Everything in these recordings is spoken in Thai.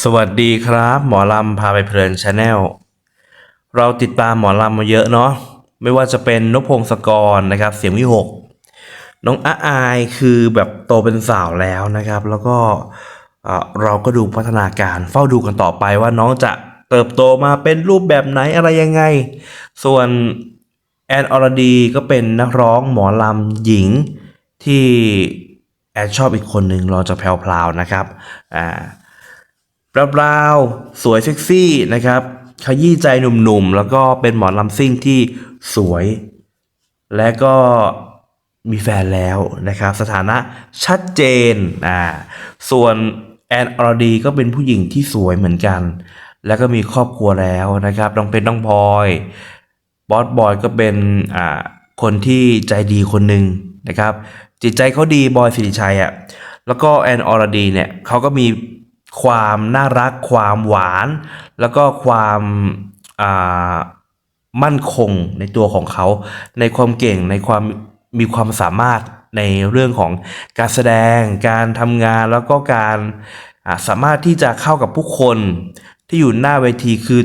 สวัสดีครับ หมอลำพาไปเพลินชาแนลเราติดตามหมอลำมาเยอะเนาะไม่ว่าจะเป็นนพพงศกรนะครับ เสียงวิหกน้องอาอายคือแบบโตเป็นสาวแล้วนะครับ แล้วก็เราก็ดูพัฒนาการเฝ้าดูกันต่อไปว่าน้องจะเติบโตมาเป็นรูปแบบไหนอะไรยังไง ส่วนแอนอรดีก็เป็นนักร้องหมอลำหญิงที่แอนชอบอีกคนหนึ่งรอจะแพรวๆนะครับอ่า ปล่าๆสวยเซ็กซี่นะครับ ขยี้ใจหนุ่มๆ แล้วก็เป็นหมอลำซิ่งที่สวย และก็มีแฟนแล้วนะครับ สถานะชัดเจนอ่าส่วนแอนอรดีก็เป็นผู้หญิงที่สวยเหมือนกัน แล้วก็มีครอบครัวแล้วนะครับน้องเป็นน้องพลอยบอสบอยก็เป็นอ่าคนที่ใจดีคนหนึ่งนะครับ จิตใจเขาดีบอยสิริชัยอะ่ะแล้วก็แอนอรดีเนี่ยเขาก็มี ความน่ารัก ความหวาน แล้วก็ความามั่นคงในตัวของเขา ในความเก่งในความมีความสามารถในเรื่องของการแสดง การทำงานแล้วก็การาสามารถที่จะเข้ากับผู้คนที่อยู่หน้าเวทีคือ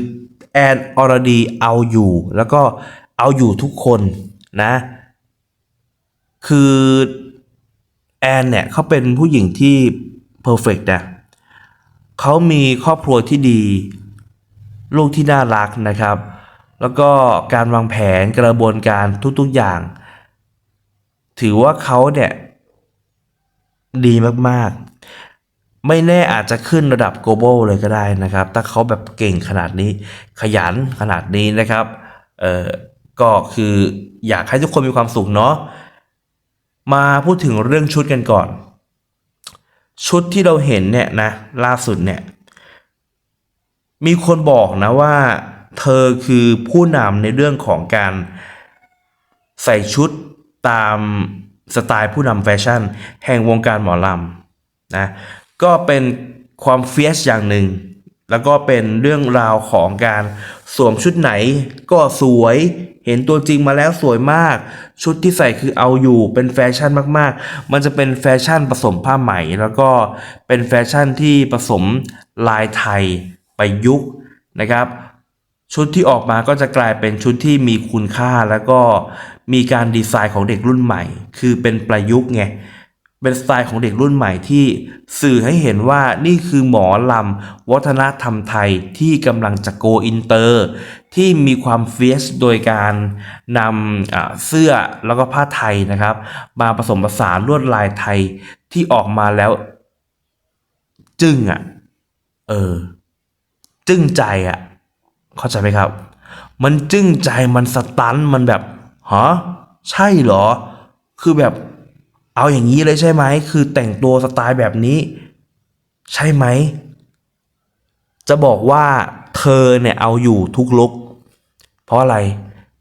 แอนอรดีเอาอยู่ แล้วก็เอาอยู่ทุกคนนะ คือแอนเนี่ยเขาเป็นผู้หญิงที่เพอร์เฟกต์นะ เขามีครอบครัวที่ดี ลูกที่น่ารักนะครับ แล้วก็การวางแผนกระบวนการทุกๆอย่าง ถือว่าเขาเนี่ยดีมากๆ ไม่แน่อาจจะขึ้นระดับ global เลยก็ได้นะครับ ถ้าเขาแบบเก่งขนาดนี้ขยันขนาดนี้นะครับ เออก็คืออยากให้ทุกคนมีความสุขเนาะ มาพูดถึงเรื่องชุดกันก่อน ชุดที่เราเห็นเนี่ยนะล่าสุดเนี่ยมีคนบอกนะว่าเธอคือผู้นำในเรื่องของการใส่ชุดตามสไตล์ผู้นำแฟชั่น แห่งวงการหมอลำนะก็เป็นความเฟียสอย่างหนึ่ง แล้วก็เป็นเรื่องราวของการสวมชุดไหนก็สวย เห็นตัวจริงมาแล้วสวยมาก ชุดที่ใส่คือเอาอยู่เป็นแฟชั่นมากๆ มันจะเป็นแฟชั่นผสมผ้าไหม แล้วก็เป็นแฟชั่นที่ผสมลายไทยประยุกต์นะครับ ชุดที่ออกมาก็จะกลายเป็นชุดที่มีคุณค่าแล้วก็มีการดีไซน์ของเด็กรุ่นใหม่ คือเป็นประยุกต์ไง เป็นสไตล์ของเด็กรุ่นใหม่ที่สื่อให้เห็นว่านี่คือหมอลำวัฒนธรรมไทยที่กำลังจะโกอินเตอร์ ที่มีความเฟียสโดยการนำเสื้อแล้วก็ผ้าไทยนะครับ มาผสมผสานลวดลายไทยที่ออกมาแล้ว จึ้งอะ เออ จึ้งใจอะ เข้าใจไหมครับ มันจึ้งใจมันสตันมันแบบฮะใช่เหรอ คือแบบ เอาอย่างนี้เลยใช่ไหม คือแต่งตัวสไตล์แบบนี้ ใช่ไหม จะบอกว่าเธอเนี่ยเอาอยู่ทุกลุก เพราะอะไร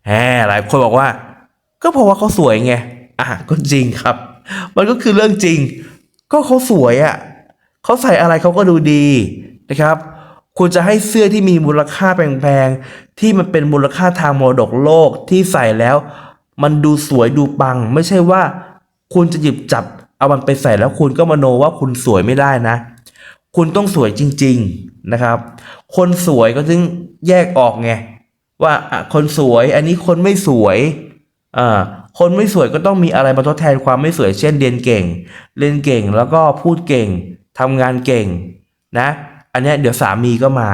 แหมหลายคนบอกว่า ก็เพราะว่าเขาสวยไง อะก็จริงครับ มันก็คือเรื่องจริง ก็เขาสวยอะ่ะเขาใส่อะไรเขาก็ดูดีนะครับ คุณจะให้เสื้อที่มีมูลค่าแพงๆ ที่มันเป็นมูลค่าทางมรดกโลกที่ใส่แล้ว มันดูสวยดูปัง ไม่ใช่ว่า คุณจะหยิบจับเอามันไปใส่แล้วคุณก็มโนว่าคุณสวยไม่ได้นะ คุณต้องสวยจริง ๆนะครับ คนสวยก็ถึงแยกออกไงว่าคนสวยอันนี้คนไม่สวยอ่าคนไม่สวยก็ต้องมีอะไรมาทดแทนความไม่สวย เช่นเรียนเก่ง เรียนเก่งแล้วก็พูดเก่งทำงานเก่งนะ อันนี้เดี๋ยวสามีก็มา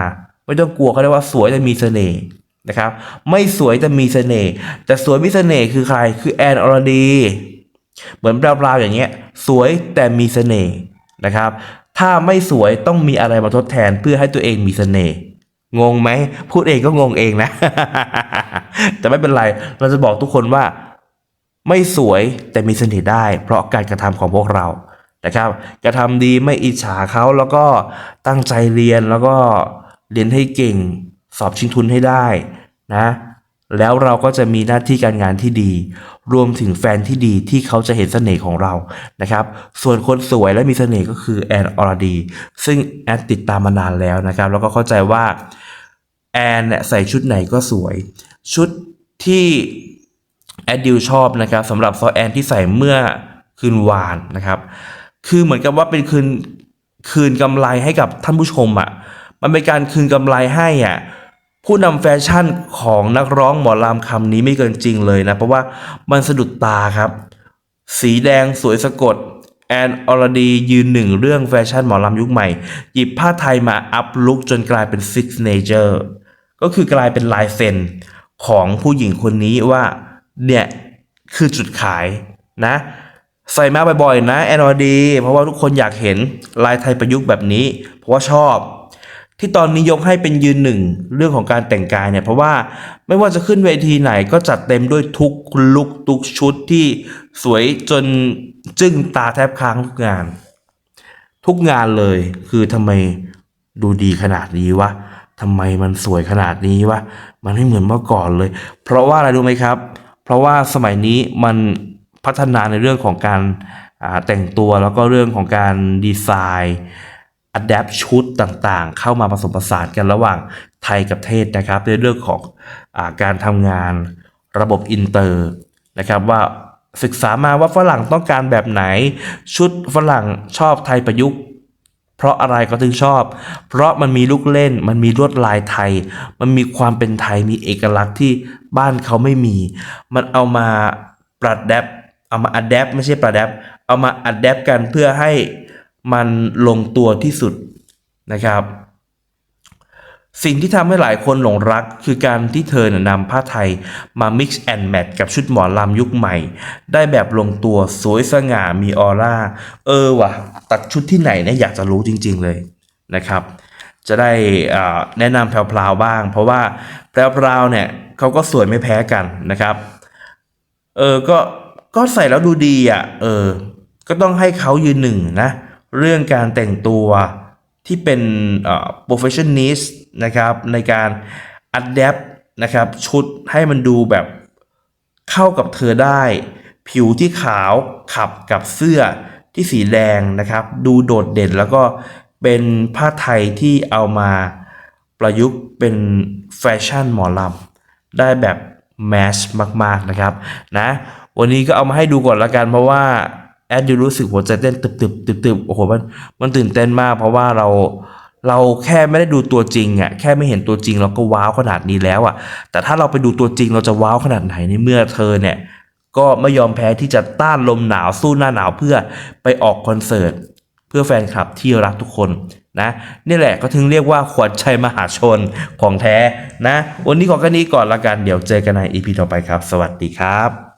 ไม่ต้องกลัวเขาเรียกว่าสวยแต่มีเสน่ห์นะครับ ไม่สวยแต่มีเสน่ห์แต่สวยมีเสน่ห์คือใครคือแอนอรดี เหมือนเปล่าๆอย่างเงี้ย สวยแต่มีเสน่ห์นะครับ ถ้าไม่สวยต้องมีอะไรมาทดแทนเพื่อให้ตัวเองมีเสน่ห์งงไหมพูดเองก็งงเองนะ แต่ไม่เป็นไร เราจะบอกทุกคนว่า ไม่สวยแต่มีเสน่ห์ได้ เพราะการกระทำของพวกเรานะครับ กระทำดีไม่อิจฉาเขาแล้วก็ตั้งใจเรียนแล้วก็เรียนให้เก่ง สอบชิงทุนให้ได้นะ แล้วเราก็จะมีหน้าที่การงานที่ดี รวมถึงแฟนที่ดีที่เขาจะเห็นเสน่ห์ของเรานะครับ ส่วนคนสวยและมีเสน่ห์ก็คือแอนอรดี ซึ่งแอนติดตามมานานแล้วนะครับ แล้วก็เข้าใจว่าแอนใส่ชุดไหนก็สวย ชุดที่แอดดิวชอบนะครับสำหรับซอแอนที่ใส่เมื่อคืนวานนะครับ คือเหมือนกับว่าเป็นคืนคืนกำไรให้กับท่านผู้ชมอะ่ะ มันเป็นการคืนกำไรให้อะ่ะ ผู้นำแฟชั่นของนักร้องหมอลำคำนี้ไม่เกินจริงเลยนะ เพราะว่ามันสะดุดตาครับ สีแดงสวยสะกด แอนอรดียืนหนึ่งเรื่องแฟชั่นหมอลำยุคใหม่ หยิบผ้าไทยมาอัพลุกจนกลายเป็นซิกเนเจอร์ก็คือกลายเป็นลายเซ็นของผู้หญิงคนนี้ว่าเนี่ยคือจุดขายนะ ใส่มาบ่อยๆนะแอนอรดี เพราะว่าทุกคนอยากเห็นลายไทยประยุกต์แบบนี้ เพราะว่าชอบ ที่ตอนนี้ยกให้เป็นยืนหนึ่งเรื่องของการแต่งกายเนี่ยเพราะว่าไม่ว่าจะขึ้นเวทีไหนก็จัดเต็มด้วยทุกลุกทุกชุดที่สวยจนจึ้งตาแทบค้างทุกงาน ทุกงานเลยคือทำไมดูดีขนาดนี้วะทำไมมันสวยขนาดนี้วะมันไม่เหมือนเมื่อก่อนเลย เพราะว่าอะไรรู้ไหมครับ เพราะว่าสมัยนี้มันพัฒนาในเรื่องของการแต่งตัวแล้วก็เรื่องของการดีไซน์ อัดแอปชุดต่างๆ เข้ามาผสมผสานกันระหว่างไทยกับเทศนะครับ ในเรื่องของอาการทำงานระบบอินเตอร์นะครับว่าศึกษามาว่าฝรั่งต้องการแบบไหน ชุดฝรั่งชอบไทยประยุกต์ เพราะอะไรก็ถึงชอบ เพราะมันมีลูกเล่น มันมีลวดลายไทย มันมีความเป็นไทยมีเอกลักษณ์ที่บ้านเขาไม่มี มันเอามาปรับแดปเอามาอัดแดปไม่ใช่ปรับแดปเอามาอัดแดปกันเพื่อให้ มันลงตัวที่สุดนะครับ สิ่งที่ทำให้หลายคนหลงรักคือการที่เธอเนี่ยนำผ้าไทยมา mix and match กับชุดหมอลำยุคใหม่ ได้แบบลงตัวสวยสง่ามีออร่า เออว่ะ ตัดชุดที่ไหนเนี่ยอยากจะรู้จริง ๆเลยนะครับ จะได้แนะนำแพรวๆบ้าง เพราะว่าแพรวๆเนี่ยเขาก็สวยไม่แพ้กันนะครับเออก็ก็ใส่แล้วดูดีอะเออ ก็ต้องให้เขายืนหนึ่งนะ เรื่องการแต่งตัวที่เป็นเอ่อ professionist นะครับในการ adapt นะครับชุดให้มันดูแบบเข้ากับเธอได้ ผิวที่ขาวขับกับเสื้อที่สีแดงนะครับ ดูโดดเด่นแล้วก็เป็นผ้าไทยที่เอามาประยุกต์เป็นแฟชั่นหมอลำได้แบบแมสมาก ๆ นะครับนะวันนี้ก็เอามาให้ดูก่อนละกันเพราะว่า แอดยูรู้สึกหัวใจเต้นตึบตึบตึบตึบโอ้โหมันมันตื่นเต้นมากเพราะว่าเราเราแค่ไม่ได้ดูตัวจริงอะแค่ไม่เห็นตัวจริงเราก็ว้าวขนาดนี้แล้วอะ แต่ถ้าเราไปดูตัวจริงเราจะว้าวขนาดไหนในเมื่อเธอเนี่ย ก็ไม่ยอมแพ้ที่จะต้านลมหนาวสู้หน้าหนาวเพื่อไปออกคอนเสิร์ตเพื่อแฟนคลับที่รักทุกคนนะนี่แหละก็ถึงเรียกว่าขวัญใจมหาชนของแท้นะ วันนี้ขอแค่นี้ก่อนละกันเดี๋ยวเจอกันใน EP ต่อไปครับ สวัสดีครับ